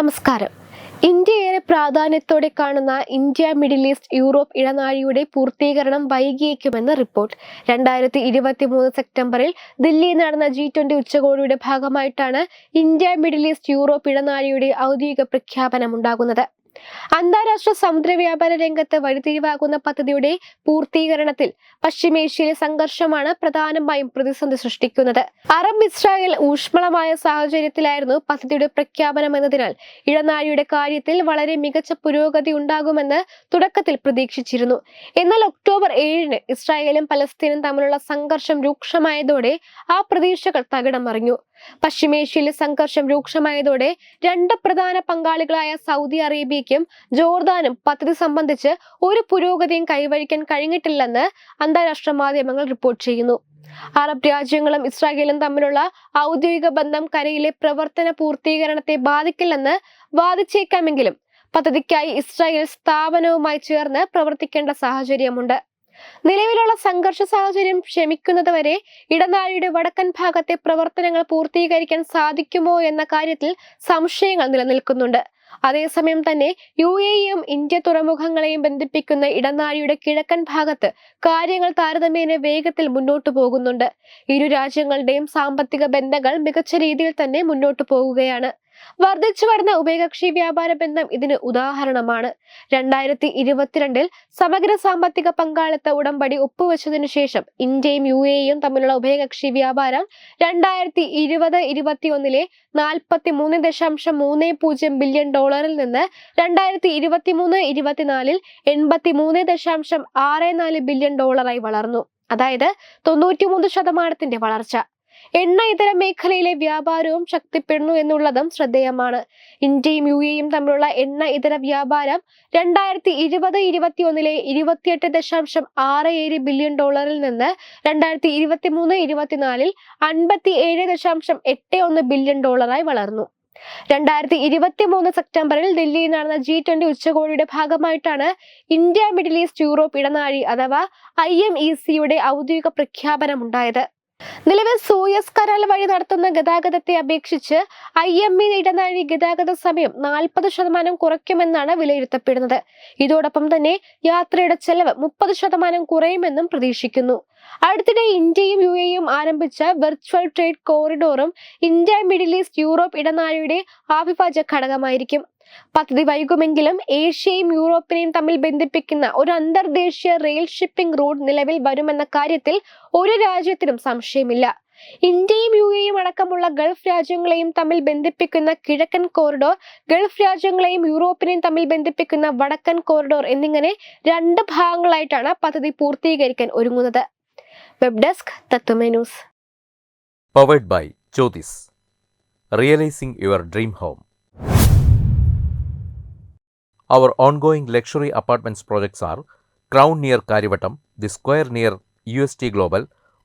നമസ്കാരം. ഇന്ത്യ ഏറെ പ്രാധാന്യത്തോടെ കാണുന്ന ഇന്ത്യ മിഡിൽ ഈസ്റ്റ് യൂറോപ്പ് ഇടനാഴിയുടെ പൂർത്തീകരണം വൈകിയേക്കുമെന്ന് റിപ്പോർട്ട്. രണ്ടായിരത്തി ഇരുപത്തി മൂന്ന് സെപ്റ്റംബറിൽ ദില്ലിയിൽ നടന്ന ജി ട്വന്റി ഉച്ചകോടിയുടെ ഭാഗമായിട്ടാണ് ഇന്ത്യ മിഡിൽ ഈസ്റ്റ് യൂറോപ്പ് ഇടനാഴിയുടെ ഔദ്യോഗിക പ്രഖ്യാപനമുണ്ടാകുന്നത്. അന്താരാഷ്ട്ര സമുദ്ര വ്യാപാര രംഗത്ത് വഴിത്തിരിവാകുന്ന പദ്ധതിയുടെ പൂർത്തീകരണത്തിൽ പശ്ചിമേഷ്യയിലെ സംഘർഷമാണ് പ്രധാനമായും പ്രതിസന്ധി സൃഷ്ടിക്കുന്നത്. അറബ് ഇസ്രായേൽ ഊഷ്മളമായ സാഹചര്യത്തിലായിരുന്നു പദ്ധതിയുടെ പ്രഖ്യാപനം എന്നതിനാൽ ഇടനാഴിയുടെ കാര്യത്തിൽ വളരെ മികച്ച പുരോഗതി ഉണ്ടാകുമെന്ന് തുടക്കത്തിൽ പ്രതീക്ഷിച്ചിരുന്നു. എന്നാൽ ഒക്ടോബർ ഏഴിന് ഇസ്രായേലും പലസ്തീനും തമ്മിലുള്ള സംഘർഷം രൂക്ഷമായതോടെ ആ പ്രതീക്ഷകൾ തകിടം മറിഞ്ഞു പശ്ചിമേഷ്യയിലെ സംഘർഷം രൂക്ഷമായതോടെ രണ്ട് പ്രധാന പങ്കാളികളായ സൗദി അറേബ്യയ്ക്കും ജോർദാനും പദ്ധതി സംബന്ധിച്ച് ഒരു പുരോഗതിയും കൈവരിക്കാൻ കഴിഞ്ഞിട്ടില്ലെന്ന് അന്താരാഷ്ട്ര മാധ്യമങ്ങൾ റിപ്പോർട്ട് ചെയ്യുന്നു. അറബ് രാജ്യങ്ങളും ഇസ്രായേലും തമ്മിലുള്ള ഔദ്യോഗിക ബന്ധം കരയിലെ പ്രവർത്തന പൂർത്തീകരണത്തെ ബാധിക്കില്ലെന്ന് വാദിച്ചേക്കാമെങ്കിലും പദ്ധതിക്കായി ഇസ്രായേൽ സ്ഥാപനവുമായി ചേർന്ന് പ്രവർത്തിക്കേണ്ട സാഹചര്യമുണ്ട്. നിലവിലുള്ള സംഘർഷ സാഹചര്യം ക്ഷമിക്കുന്നതുവരെ ഇടനാഴിയുടെ വടക്കൻ ഭാഗത്തെ പ്രവർത്തനങ്ങൾ പൂർത്തീകരിക്കാൻ സാധിക്കുമോ എന്ന കാര്യത്തിൽ സംശയങ്ങൾ നിലനിൽക്കുന്നുണ്ട്. അതേസമയം തന്നെ യു എയും ഇന്ത്യ തുറമുഖങ്ങളെയും ബന്ധിപ്പിക്കുന്ന ഇടനാഴിയുടെ കിഴക്കൻ ഭാഗത്ത് കാര്യങ്ങൾ താരതമ്യേന വേഗത്തിൽ മുന്നോട്ടു പോകുന്നുണ്ട്. ഇരു രാജ്യങ്ങളുടെയും സാമ്പത്തിക ബന്ധങ്ങൾ മികച്ച രീതിയിൽ തന്നെ മുന്നോട്ടു പോകുകയാണ് വർദ്ധിച്ചു വരുന്ന ഉഭയകക്ഷി വ്യാപാര ബന്ധം ഇതിന് ഉദാഹരണമാണ്. രണ്ടായിരത്തി ഇരുപത്തിരണ്ടിൽ സമഗ്ര സാമ്പത്തിക പങ്കാളിത്ത ഉടമ്പടി ഒപ്പുവെച്ചതിനു ശേഷം ഇന്ത്യയും യു എയും തമ്മിലുള്ള ഉഭയകക്ഷി വ്യാപാരം രണ്ടായിരത്തി ഇരുപത് ഇരുപത്തിയൊന്നിലെ നാൽപ്പത്തി മൂന്ന് ദശാംശം മൂന്ന് പൂജ്യം ബില്യൺ ഡോളറിൽ നിന്ന് രണ്ടായിരത്തി ഇരുപത്തി മൂന്ന് ഇരുപത്തിനാലിൽ എൺപത്തി മൂന്ന് ദശാംശം ആറ് നാല് ബില്യൺ ഡോളറായി വളർന്നു. അതായത് തൊണ്ണൂറ്റിമൂന്ന് ശതമാനത്തിന്റെ വളർച്ച. എണ്ണ ഇതര മേഖലയിലെ വ്യാപാരവും ശക്തിപ്പെടുന്നു എന്നുള്ളതും ശ്രദ്ധേയമാണ്. ഇന്ത്യയും യു എയും തമ്മിലുള്ള എണ്ണ ഇതര വ്യാപാരം രണ്ടായിരത്തി ഇരുപത് ഇരുപത്തി ഒന്നിലെ ഇരുപത്തിയെട്ട് ദശാംശം ആറ് ഏഴ് ബില്യൺ ഡോളറിൽ നിന്ന് രണ്ടായിരത്തി ഇരുപത്തി മൂന്ന് ഇരുപത്തിനാലിൽ അൻപത്തി ഏഴ് ദശാംശം എട്ട് ഒന്ന് ബില്യൺ ഡോളറായി വളർന്നു. രണ്ടായിരത്തി ഇരുപത്തി മൂന്ന് സെപ്റ്റംബറിൽ ഡൽഹിയിൽ നടന്ന ജി ട്വന്റി ഉച്ചകോടിയുടെ ഭാഗമായിട്ടാണ് ഇന്ത്യ മിഡിൽ ഈസ്റ്റ് യൂറോപ്പ് ഇടനാഴി അഥവാ ഐ എം ഇ സിയുടെ ഔദ്യോഗിക പ്രഖ്യാപനമുണ്ടായത്. നിലവിൽ സൂയസ് കനാൽ വഴി നടത്തുന്ന ഗതാഗതത്തെ അപേക്ഷിച്ച് ഐ എം ഇ ഇടനാഴി ഗതാഗത സമയം നാൽപ്പത് ശതമാനം കുറയ്ക്കുമെന്നാണ് വിലയിരുത്തപ്പെടുന്നത്. ഇതോടൊപ്പം തന്നെ യാത്രയുടെ ചെലവ് മുപ്പത് ശതമാനം കുറയുമെന്നും പ്രതീക്ഷിക്കുന്നു. അടുത്തിടെ ഇന്ത്യയും യു എയും ആരംഭിച്ച വെർച്വൽ ട്രേഡ് കോറിഡോറും ഇന്ത്യ മിഡിൽ ഈസ്റ്റ് യൂറോപ്പ് ഇടനാഴിയുടെ അവിഭാജ്യ ഘടകമായിരിക്കും. പദ്ധതി വൈകുമെങ്കിലും ഏഷ്യയും യൂറോപ്പിനെയും തമ്മിൽ ബന്ധിപ്പിക്കുന്ന ഒരു അന്തർദേശീയ റെയിൽ ഷിപ്പിംഗ് റോഡ് നിലവിൽ വരുമെന്ന കാര്യത്തിൽ ഒരു രാജ്യത്തിനും സംശയമില്ല. ഇന്ത്യയും യു എയും അടക്കമുള്ള ഗൾഫ് രാജ്യങ്ങളെയും തമ്മിൽ ബന്ധിപ്പിക്കുന്ന കിഴക്കൻ കോറിഡോർ ഗൾഫ് രാജ്യങ്ങളെയും യൂറോപ്പിനെയും തമ്മിൽ ബന്ധിപ്പിക്കുന്ന വടക്കൻ കോറിഡോർ എന്നിങ്ങനെ രണ്ട് ഭാഗങ്ങളായിട്ടാണ് പദ്ധതി പൂർത്തീകരിക്കാൻ ഒരുങ്ങുന്നത്. Web desk തത്വമേനൂസ് powered by Jyothis realising your dream home our ongoing luxury apartments projects are crown near Kariavattom the square near U S T Crown